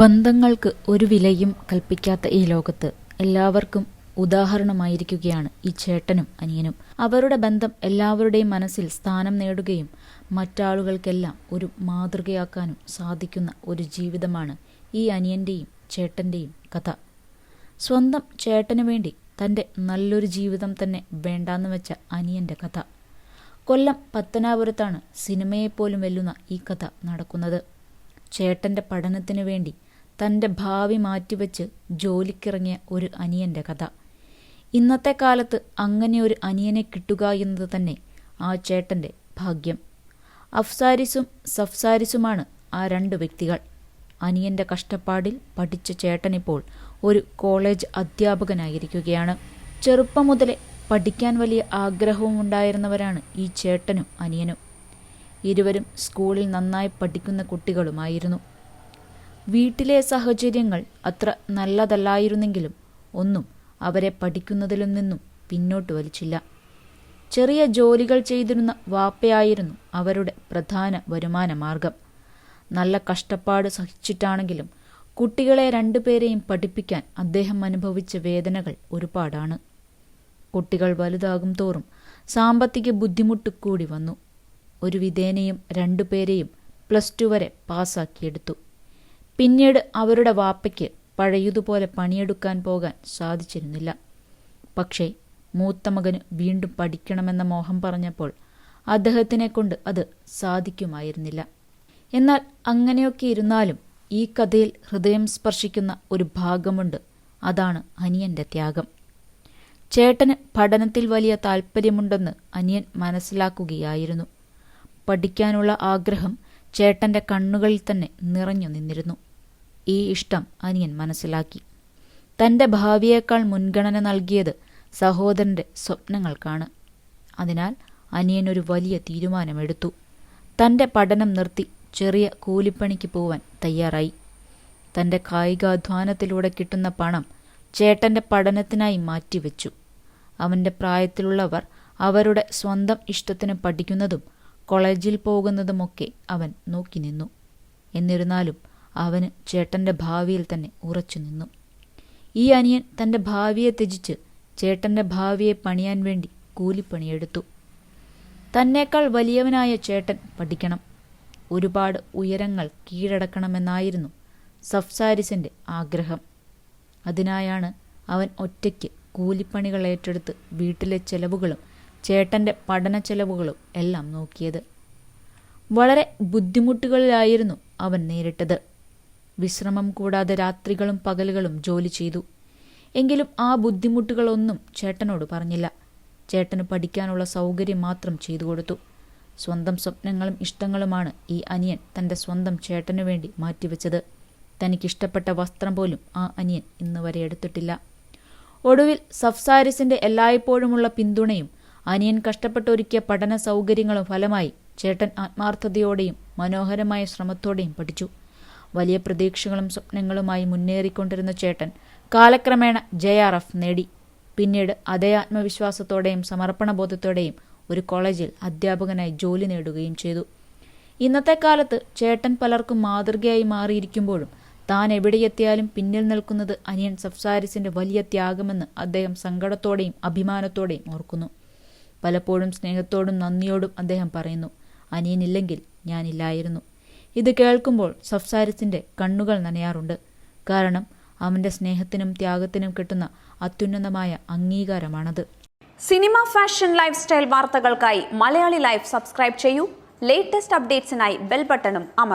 ബന്ധങ്ങൾക്ക് ഒരു വിലയും കൽപ്പിക്കാത്ത ഈ ലോകത്ത് എല്ലാവർക്കും ഉദാഹരണമായിരിക്കുകയാണ് ഈ ചേട്ടനും അനിയനും. അവരുടെ ബന്ധം എല്ലാവരുടെയും മനസ്സിൽ സ്ഥാനം നേടുകയും മറ്റാളുകൾക്കെല്ലാം ഒരു മാതൃകയാക്കാനും സാധിക്കുന്ന ഒരു ജീവിതമാണ് ഈ അനിയന്റെയും ചേട്ടന്റെയും കഥ. സ്വന്തം ചേട്ടനു വേണ്ടി തന്റെ നല്ലൊരു ജീവിതം തന്നെ വേണ്ടാന്ന് വെച്ച അനിയന്റെ കഥ. കൊല്ലം പത്തനാപുരത്താണ് സിനിമയെപ്പോലും വെല്ലുന്ന ഈ കഥ നടക്കുന്നത്. ചേട്ടന്റെ പഠനത്തിനു വേണ്ടി തന്റെ ഭാവി മാറ്റിവെച്ച് ജോലിക്കിറങ്ങിയ ഒരു അനിയന്റെ കഥ. ഇന്നത്തെ കാലത്ത് അങ്ങനെ ഒരു അനിയനെ കിട്ടുക എന്നത് തന്നെ ആ ചേട്ടന്റെ ഭാഗ്യം. അഫ്സാരിസും സഫ്സാരിസുമാണ് ആ രണ്ട് വ്യക്തികൾ. അനിയന്റെ കഷ്ടപ്പാടിൽ പഠിച്ച ചേട്ടനിപ്പോൾ ഒരു കോളേജ് അധ്യാപകനായിരിക്കുകയാണ്. ചെറുപ്പം മുതലേ പഠിക്കാൻ വലിയ ആഗ്രഹവും ഉണ്ടായിരുന്നവരാണ് ഈ ചേട്ടനും അനിയനും. ഇരുവരും സ്കൂളിൽ നന്നായി പഠിക്കുന്ന കുട്ടികളുമായിരുന്നു. വീട്ടിലെ സാഹചര്യങ്ങൾ അത്ര നല്ലതല്ലായിരുന്നെങ്കിലും ഒന്നും അവരെ പഠിക്കുന്നതിൽ നിന്നും പിന്നോട്ട് വലിച്ചില്ല. ചെറിയ ജോലികൾ ചെയ്തിരുന്ന വാപ്പയായിരുന്നു അവരുടെ പ്രധാന വരുമാന മാർഗം. നല്ല കഷ്ടപ്പാട് സഹിച്ചിട്ടാണെങ്കിലും കുട്ടികളെ രണ്ടുപേരെയും പഠിപ്പിക്കാൻ അദ്ദേഹം അനുഭവിച്ച വേദനകൾ ഒരുപാടാണ്. കുട്ടികൾ വലുതാകും തോറും സാമ്പത്തിക ബുദ്ധിമുട്ട് കൂടി വന്നു. ഒരു വിധേനയും രണ്ടുപേരെയും പ്ലസ് ടു വരെ പാസ്സാക്കിയെടുത്തു. പിന്നീട് അവരുടെ വാപ്പയ്ക്ക് പഴയതുപോലെ പണിയെടുക്കാൻ പോകാൻ സാധിച്ചിരുന്നില്ല. പക്ഷേ മൂത്ത മകന് വീണ്ടും പഠിക്കണമെന്ന മോഹം പറഞ്ഞപ്പോൾ അദ്ദേഹത്തിനെ കൊണ്ട് അത് സാധിക്കുമായിരുന്നില്ല. എന്നാൽ അങ്ങനെയൊക്കെ ഇരുന്നാലും ഈ കഥയിൽ ഹൃദയം സ്പർശിക്കുന്ന ഒരു ഭാഗമുണ്ട്. അതാണ് അനിയന്റെ ത്യാഗം. ചേട്ടന് പഠനത്തിൽ വലിയ താല്പര്യമുണ്ടെന്ന് അനിയൻ മനസ്സിലാക്കുകയായിരുന്നു. പഠിക്കാനുള്ള ആഗ്രഹം ചേട്ടന്റെ കണ്ണുകളിൽ തന്നെ നിറഞ്ഞു നിന്നിരുന്നു. ഈ ഇഷ്ടം അനിയൻ മനസ്സിലാക്കി. തന്റെ ഭാവിയേക്കാൾ മുൻഗണന നൽകിയത് സഹോദരന്റെ സ്വപ്നങ്ങൾക്കാണ്. അതിനാൽ അനിയൻ ഒരു വലിയ തീരുമാനമെടുത്തു. തന്റെ പഠനം നിർത്തി ചെറിയ കൂലിപ്പണിക്ക് പോവാൻ തയ്യാറായി. തന്റെ കായികാധ്വാനത്തിലൂടെ കിട്ടുന്ന പണം ചേട്ടന്റെ പഠനത്തിനായി മാറ്റിവെച്ചു. അവന്റെ പ്രായത്തിലുള്ളവർ അവരുടെ സ്വന്തം ഇഷ്ടത്തിന് പഠിക്കുന്നതും കോളേജിൽ പോകുന്നതുമൊക്കെ അവൻ നോക്കി നിന്നു. എന്നിരുന്നാലും അവന് ചേട്ടന്റെ ഭാവിയിൽ തന്നെ ഉറച്ചു നിന്നു. ഈ അനിയൻ തന്റെ ഭാവിയെ ത്യജിച്ച് ചേട്ടന്റെ ഭാവിയെ പണിയാൻ വേണ്ടി കൂലിപ്പണിയെടുത്തു. തന്നേക്കാൾ വലിയവനായ ചേട്ടൻ പഠിക്കണം. ഒരുപാട് ഉയരങ്ങൾ കീഴടക്കണമെന്നായിരുന്നു സഫ്സാരിസിന്റെ ആഗ്രഹം. അതിനായാണ് അവൻ ഒറ്റയ്ക്ക് കൂലിപ്പണികൾ ഏറ്റെടുത്ത് വീട്ടിലെ ചെലവുകളും ചേട്ടന്റെ പഠന ചെലവുകളും എല്ലാം നോക്കിയത്. വളരെ ബുദ്ധിമുട്ടുകളിലായിരുന്നു അവൻ നേരിട്ടത്. വിശ്രമം കൂടാതെ രാത്രികളും പകലുകളും ജോലി ചെയ്തു. എങ്കിലും ആ ബുദ്ധിമുട്ടുകളൊന്നും ചേട്ടനോട് പറഞ്ഞില്ല. ചേട്ടന് പഠിക്കാനുള്ള സൗകര്യം മാത്രം ചെയ്തു കൊടുത്തു. സ്വന്തം സ്വപ്നങ്ങളും ഇഷ്ടങ്ങളുമാണ് ഈ അനിയൻ തന്റെ സ്വന്തം ചേട്ടനു വേണ്ടി മാറ്റിവെച്ചത്. തനിക്കിഷ്ടപ്പെട്ട വസ്ത്രം പോലും ആ അനിയൻ ഇന്ന് വരെ എടുത്തിട്ടില്ല. ഒടുവിൽ സഫ്സാരിസിന്റെ എല്ലായ്പ്പോഴുമുള്ള പിന്തുണയും അനിയൻ കഷ്ടപ്പെട്ടൊരുക്കിയ പഠന സൗകര്യങ്ങളും ഫലമായി ചേട്ടൻ ആത്മാർത്ഥതയോടെയും മനോഹരമായ ശ്രമത്തോടെയും പഠിച്ചു. വലിയ പ്രതീക്ഷകളും സ്വപ്നങ്ങളുമായി മുന്നേറിക്കൊണ്ടിരുന്ന ചേട്ടൻ കാലക്രമേണ ജെ ആർ എഫ് നേടി. പിന്നീട് അതേ ആത്മവിശ്വാസത്തോടെയും സമർപ്പണബോധത്തോടെയും ഒരു കോളേജിൽ അധ്യാപകനായി ജോലി നേടുകയും ചെയ്തു. ഇന്നത്തെ കാലത്ത് ചേട്ടൻ പലർക്കും മാതൃകയായി മാറിയിരിക്കുമ്പോഴും താൻ എവിടെയെത്തിയാലും പിന്നിൽ നിൽക്കുന്നത് അനിയൻ സഫ്സാരിസിന്റെ വലിയ ത്യാഗമെന്ന് അദ്ദേഹം സങ്കടത്തോടെയും അഭിമാനത്തോടെയും ഓർക്കുന്നു. പലപ്പോഴും സ്നേഹത്തോടും നന്ദിയോടും അദ്ദേഹം പറയുന്നു അനിയനില്ലെങ്കിൽ ഞാനില്ലായിരുന്നു ഇത് കേൾക്കുമ്പോൾ സഫ്സാരിസിന്റെ കണ്ണുകൾ നനയാറുണ്ട്. കാരണം അവന്റെ സ്നേഹത്തിനും ത്യാഗത്തിനും കിട്ടുന്ന അത്യുന്നതമായ അംഗീകാരമാണത്. സിനിമ ഫാഷൻ ലൈഫ് സ്റ്റൈൽ വാർത്തകൾക്കായി മലയാളി ലൈഫ് സബ്സ്ക്രൈബ് ചെയ്യൂ. ലേറ്റസ്റ്റ് അപ്ഡേറ്റ്സിനായി ബെൽ ബട്ടണും അമർ